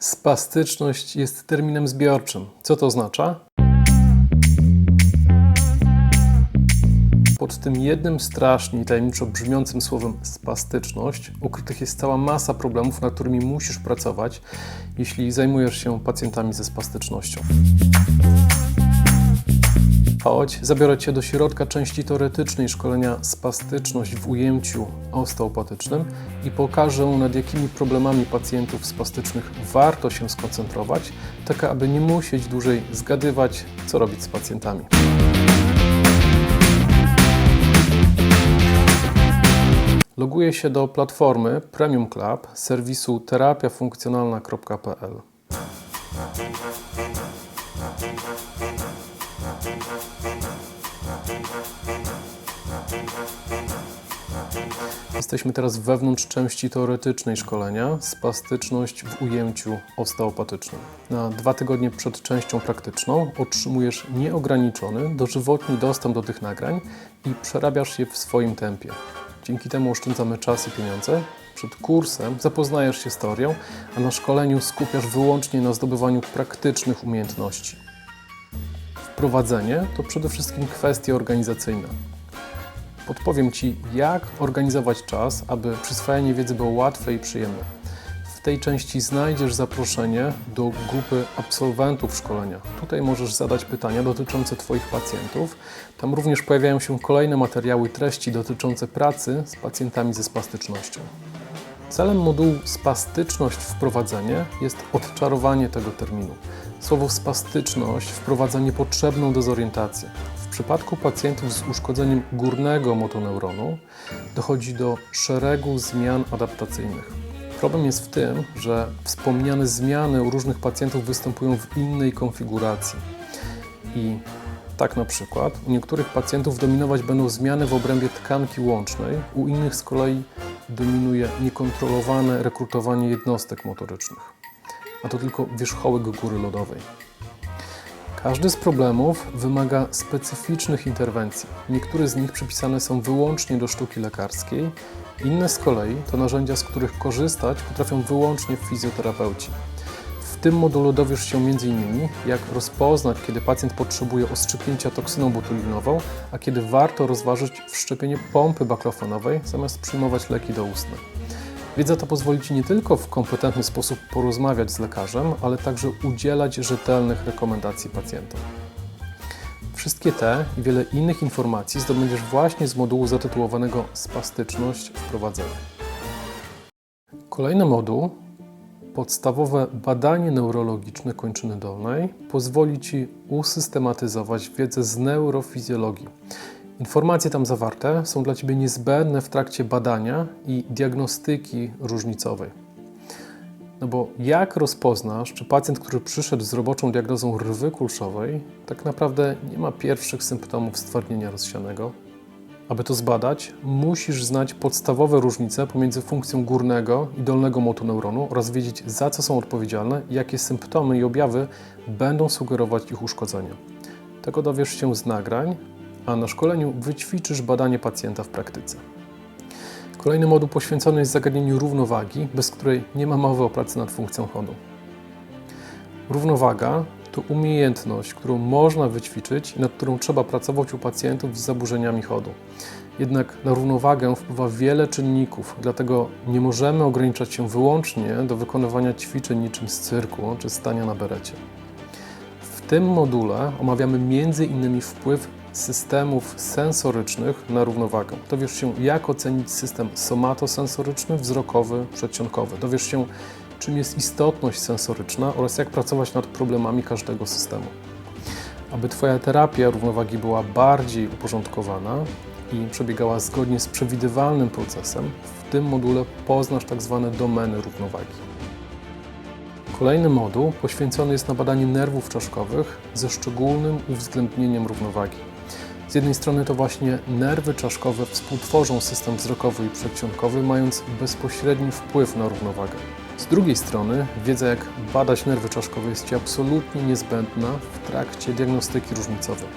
Spastyczność jest terminem zbiorczym. Co to oznacza? Pod tym jednym strasznie tajemniczo brzmiącym słowem spastyczność ukrytych jest cała masa problemów, nad którymi musisz pracować, jeśli zajmujesz się pacjentami ze spastycznością. Chodź, zabiorę Cię do środka części teoretycznej szkolenia spastyczność w ujęciu osteopatycznym i pokażę, nad jakimi problemami pacjentów spastycznych warto się skoncentrować, tak aby nie musieć dłużej zgadywać, co robić z pacjentami. Loguję się do platformy Premium Club serwisu terapiafunkcjonalna.pl. Jesteśmy teraz wewnątrz części teoretycznej szkolenia spastyczność w ujęciu osteopatycznym. Na dwa tygodnie przed częścią praktyczną otrzymujesz nieograniczony, dożywotni dostęp do tych nagrań i przerabiasz je w swoim tempie. Dzięki temu oszczędzamy czas i pieniądze. Przed kursem zapoznajesz się z teorią, a na szkoleniu skupiasz wyłącznie na zdobywaniu praktycznych umiejętności. Wprowadzenie to przede wszystkim kwestie organizacyjne. Podpowiem Ci, jak organizować czas, aby przyswajanie wiedzy było łatwe i przyjemne. W tej części znajdziesz zaproszenie do grupy absolwentów szkolenia. Tutaj możesz zadać pytania dotyczące Twoich pacjentów. Tam również pojawiają się kolejne materiały i treści dotyczące pracy z pacjentami ze spastycznością. Celem modułu spastyczność wprowadzenie jest odczarowanie tego terminu. Słowo spastyczność wprowadza niepotrzebną dezorientację. Przypadku pacjentów z uszkodzeniem górnego motoneuronu dochodzi do szeregu zmian adaptacyjnych. Problem jest w tym, że wspomniane zmiany u różnych pacjentów występują w innej konfiguracji. I tak na przykład u niektórych pacjentów dominować będą zmiany w obrębie tkanki łącznej, u innych z kolei dominuje niekontrolowane rekrutowanie jednostek motorycznych. A to tylko wierzchołek góry lodowej. Każdy z problemów wymaga specyficznych interwencji. Niektóre z nich przypisane są wyłącznie do sztuki lekarskiej, inne z kolei to narzędzia, z których korzystać potrafią wyłącznie fizjoterapeuci. W tym modulu dowiesz się m.in. jak rozpoznać, kiedy pacjent potrzebuje ostrzyknięcia toksyną botulinową, a kiedy warto rozważyć wszczepienie pompy baklofenowej zamiast przyjmować leki doustne. Wiedza ta pozwoli Ci nie tylko w kompetentny sposób porozmawiać z lekarzem, ale także udzielać rzetelnych rekomendacji pacjentom. Wszystkie te i wiele innych informacji zdobędziesz właśnie z modułu zatytułowanego Spastyczność wprowadzenia. Kolejny moduł, podstawowe badanie neurologiczne kończyny dolnej, pozwoli Ci usystematyzować wiedzę z neurofizjologii. Informacje tam zawarte są dla Ciebie niezbędne w trakcie badania i diagnostyki różnicowej. No bo jak rozpoznasz, czy pacjent, który przyszedł z roboczą diagnozą rwy kulszowej, tak naprawdę nie ma pierwszych symptomów stwardnienia rozsianego? Aby to zbadać, musisz znać podstawowe różnice pomiędzy funkcją górnego i dolnego motoneuronu oraz wiedzieć, za co są odpowiedzialne i jakie symptomy i objawy będą sugerować ich uszkodzenie. Tego dowiesz się z nagrań, a na szkoleniu wyćwiczysz badanie pacjenta w praktyce. Kolejny moduł poświęcony jest zagadnieniu równowagi, bez której nie ma mowy o pracy nad funkcją chodu. Równowaga to umiejętność, którą można wyćwiczyć i nad którą trzeba pracować u pacjentów z zaburzeniami chodu. Jednak na równowagę wpływa wiele czynników, dlatego nie możemy ograniczać się wyłącznie do wykonywania ćwiczeń niczym z cyrku czy stania na berecie. W tym module omawiamy m.in. wpływ systemów sensorycznych na równowagę. Dowiesz się, jak ocenić system somatosensoryczny, wzrokowy, przedsionkowy. Dowiesz się, czym jest istotność sensoryczna oraz jak pracować nad problemami każdego systemu. Aby Twoja terapia równowagi była bardziej uporządkowana i przebiegała zgodnie z przewidywalnym procesem, w tym module poznasz tak zwane domeny równowagi. Kolejny moduł poświęcony jest na badaniu nerwów czaszkowych ze szczególnym uwzględnieniem równowagi. Z jednej strony to właśnie nerwy czaszkowe współtworzą system wzrokowy i przedsionkowy, mając bezpośredni wpływ na równowagę. Z drugiej strony wiedza, jak badać nerwy czaszkowe, jest Ci absolutnie niezbędna w trakcie diagnostyki różnicowej.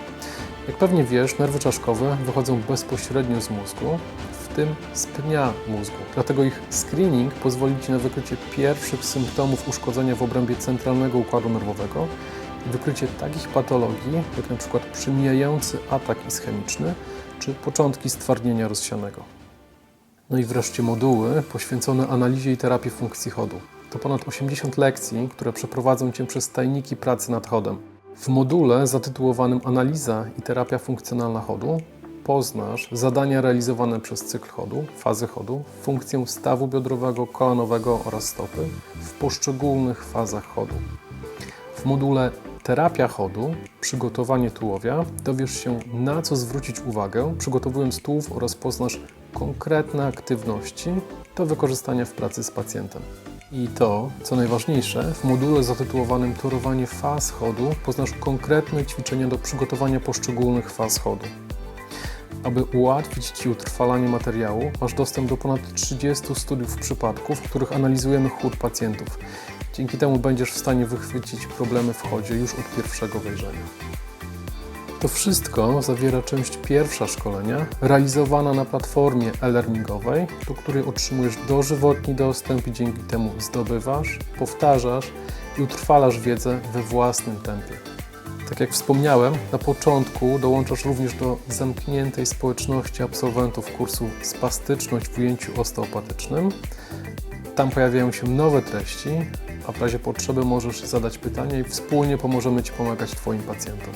Jak pewnie wiesz, nerwy czaszkowe wychodzą bezpośrednio z mózgu. W tym z pnia mózgu. Dlatego ich screening pozwoli Ci na wykrycie pierwszych symptomów uszkodzenia w obrębie centralnego układu nerwowego wykrycie takich patologii, jak na przykład atak ischemiczny czy początki stwardnienia rozsianego. No i wreszcie moduły poświęcone analizie i terapii funkcji chodu. To ponad 80 lekcji, które przeprowadzą Cię przez tajniki pracy nad chodem. W module zatytułowanym Analiza i terapia funkcjonalna chodu poznasz zadania realizowane przez cykl chodu, fazy chodu, funkcję stawu biodrowego, kolanowego oraz stopy w poszczególnych fazach chodu. W module Terapia chodu, przygotowanie tułowia dowiesz się na co zwrócić uwagę, przygotowując tułów oraz poznasz konkretne aktywności do wykorzystania w pracy z pacjentem. I to, co najważniejsze, w module zatytułowanym Torowanie faz chodu poznasz konkretne ćwiczenia do przygotowania poszczególnych faz chodu. Aby ułatwić Ci utrwalanie materiału, masz dostęp do ponad 30 studiów przypadków, w których analizujemy chód pacjentów. Dzięki temu będziesz w stanie wychwycić problemy w chodzie już od pierwszego wejrzenia. To wszystko zawiera część pierwsza szkolenia, realizowana na platformie e-learningowej, do której otrzymujesz dożywotni dostęp i dzięki temu zdobywasz, powtarzasz i utrwalasz wiedzę we własnym tempie. Tak jak wspomniałem, na początku dołączasz również do zamkniętej społeczności absolwentów kursu Spastyczność w ujęciu osteopatycznym. Tam pojawiają się nowe treści, a w razie potrzeby możesz zadać pytania i wspólnie pomożemy Ci pomagać Twoim pacjentom.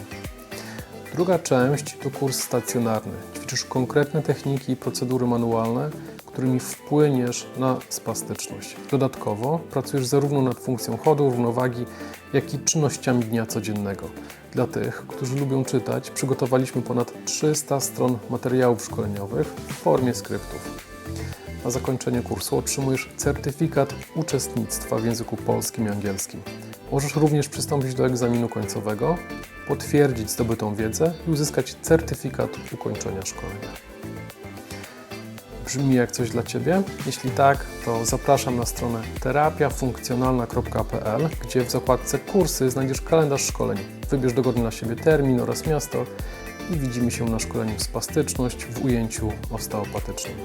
Druga część to kurs stacjonarny. Ćwiczysz konkretne techniki i procedury manualne, którymi wpłyniesz na spastyczność. Dodatkowo pracujesz zarówno nad funkcją chodu, równowagi, jak i czynnościami dnia codziennego. Dla tych, którzy lubią czytać, przygotowaliśmy ponad 300 stron materiałów szkoleniowych w formie skryptów. Na zakończenie kursu otrzymujesz certyfikat uczestnictwa w języku polskim i angielskim. Możesz również przystąpić do egzaminu końcowego, potwierdzić zdobytą wiedzę i uzyskać certyfikat ukończenia szkolenia. Brzmi jak coś dla Ciebie? Jeśli tak, to zapraszam na stronę terapiafunkcjonalna.pl, gdzie w zakładce kursy znajdziesz kalendarz szkoleń. Wybierz dogodny dla siebie termin oraz miasto i widzimy się na szkoleniu Spastyczność w ujęciu osteopatycznym.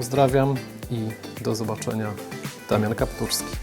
Pozdrawiam i do zobaczenia. Damian Kapturski.